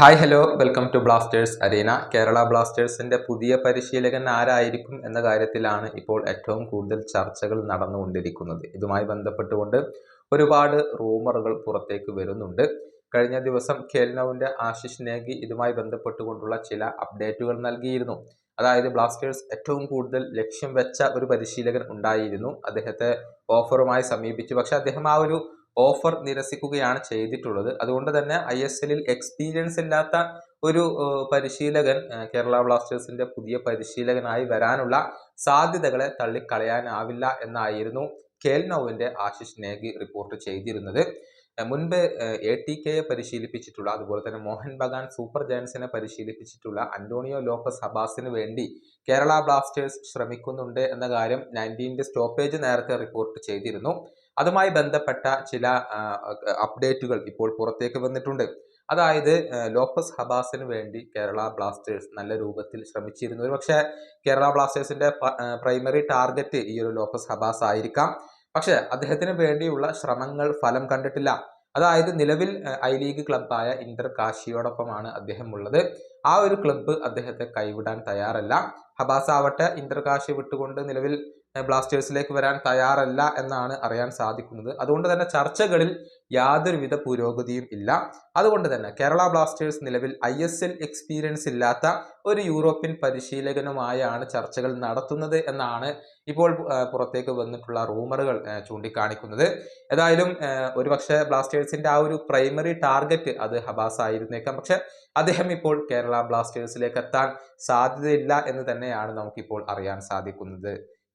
Hi hello. Welcome to Blasters arena. Kerala ബ്ലാസ്റ്റേഴ്സിന്റെ പുതിയ പരിശീലകൻ ആരായിരിക്കും എന്ന കാര്യത്തിലാണ് ഇപ്പോൾ ഏറ്റവും കൂടുതൽ ചർച്ചകൾ നടന്നുകൊണ്ടിരിക്കുന്നത്. ഇതുമായി ബന്ധപ്പെട്ടുകൊണ്ട് ഒരുപാട് റൂമറുകൾ പുറത്തേക്ക് വരുന്നുണ്ട്. കഴിഞ്ഞ ദിവസം ഖേൽനൌവിന്റെ ആശിഷ് നേഗി ഇതുമായി ബന്ധപ്പെട്ടുകൊണ്ടുള്ള ചില അപ്ഡേറ്റുകൾ നൽകിയിരുന്നു. അതായത് ബ്ലാസ്റ്റേഴ്സ് ഏറ്റവും കൂടുതൽ ലക്ഷ്യം വെച്ച ഒരു പരിശീലകൻ ഉണ്ടായിരുന്നു. അദ്ദേഹത്തെ ഓഫറുമായി സമീപിച്ചു. പക്ഷെ അദ്ദേഹം ആ ഒരു ഓഫർ നിരസിക്കുകയാണ് ചെയ്തിട്ടുള്ളത്. അതുകൊണ്ട് തന്നെ ഐ എസ് എല്ലിൽ എക്സ്പീരിയൻസ് ഇല്ലാത്ത ഒരു പരിശീലകൻ കേരള ബ്ലാസ്റ്റേഴ്സിന്റെ പുതിയ പരിശീലകനായി വരാനുള്ള സാധ്യതകളെ തള്ളിക്കളയാനാവില്ല എന്നായിരുന്നു കേൽനൌവിന്റെ ആശിഷ് നേഗി റിപ്പോർട്ട് ചെയ്തിരുന്നത്. മുൻപ് എ ടി കെയെ പരിശീലിപ്പിച്ചിട്ടുള്ള അതുപോലെ തന്നെ മോഹൻ ബഗാൻ സൂപ്പർ ജയൻസിനെ പരിശീലിപ്പിച്ചിട്ടുള്ള അന്റോണിയോ ലോപ്പസ് ഹബാസിന് വേണ്ടി കേരള ബ്ലാസ്റ്റേഴ്സ് ശ്രമിക്കുന്നുണ്ട് എന്ന കാര്യം നയന്റീന്റെ സ്റ്റോപ്പേജ് നേരത്തെ റിപ്പോർട്ട് ചെയ്തിരുന്നു. അതുമായി ബന്ധപ്പെട്ട ചില അപ്ഡേറ്റുകൾ ഇപ്പോൾ പുറത്തേക്ക് വന്നിട്ടുണ്ട്. അതായത് ലോപ്പസ് ഹബാസിന് വേണ്ടി കേരള ബ്ലാസ്റ്റേഴ്സ് നല്ല രൂപത്തിൽ ശ്രമിച്ചിരുന്നു. ഒരു പക്ഷേ കേരള ബ്ലാസ്റ്റേഴ്സിന്റെ പ്രൈമറി ടാർഗറ്റ് ഈ ഒരു ലോപ്പസ് ഹബാസ് ആയിരിക്കാം. പക്ഷേ അദ്ദേഹത്തിന് വേണ്ടിയുള്ള ശ്രമങ്ങൾ ഫലം കണ്ടിട്ടില്ല. അതായത് നിലവിൽ ഐ ലീഗ് ക്ലബായ ഇന്റർ കാശിയോടൊപ്പമാണ് അദ്ദേഹം ഉള്ളത് ആ ഒരു ക്ലബ്ബ് അദ്ദേഹത്തെ കൈവിടാൻ തയ്യാറല്ല. ഹബാസ് ആവട്ടെ ഇന്റർ കാശി വിട്ടുകൊണ്ട് നിലവിൽ ബ്ലാസ്റ്റേഴ്സിലേക്ക് വരാൻ തയ്യാറല്ല എന്നാണ് അറിയാൻ സാധിക്കുന്നത്. അതുകൊണ്ട് തന്നെ ചർച്ചകളിൽ യാതൊരുവിധ പുരോഗതിയും ഇല്ല. അതുകൊണ്ട് തന്നെ കേരള ബ്ലാസ്റ്റേഴ്സ് നിലവിൽ ഐ എസ് എൽ എക്സ്പീരിയൻസ് ഇല്ലാത്ത ഒരു യൂറോപ്യൻ പരിശീലകനുമായാണ് ചർച്ചകൾ നടത്തുന്നത് എന്നാണ് ഇപ്പോൾ പുറത്തേക്ക് വന്നിട്ടുള്ള റൂമറുകൾ ചൂണ്ടിക്കാണിക്കുന്നത്. ഏതായാലും ഒരുപക്ഷെ ബ്ലാസ്റ്റേഴ്സിന്റെ ആ ഒരു പ്രൈമറി ടാർഗറ്റ് അത് ഹബാസ് ആയിരുന്നേക്കാം പക്ഷെ അദ്ദേഹം ഇപ്പോൾ കേരള ബ്ലാസ്റ്റേഴ്സിലേക്ക് എത്താൻ സാധ്യതയില്ല എന്ന് തന്നെയാണ് നമുക്കിപ്പോൾ അറിയാൻ സാധിക്കുന്നത്.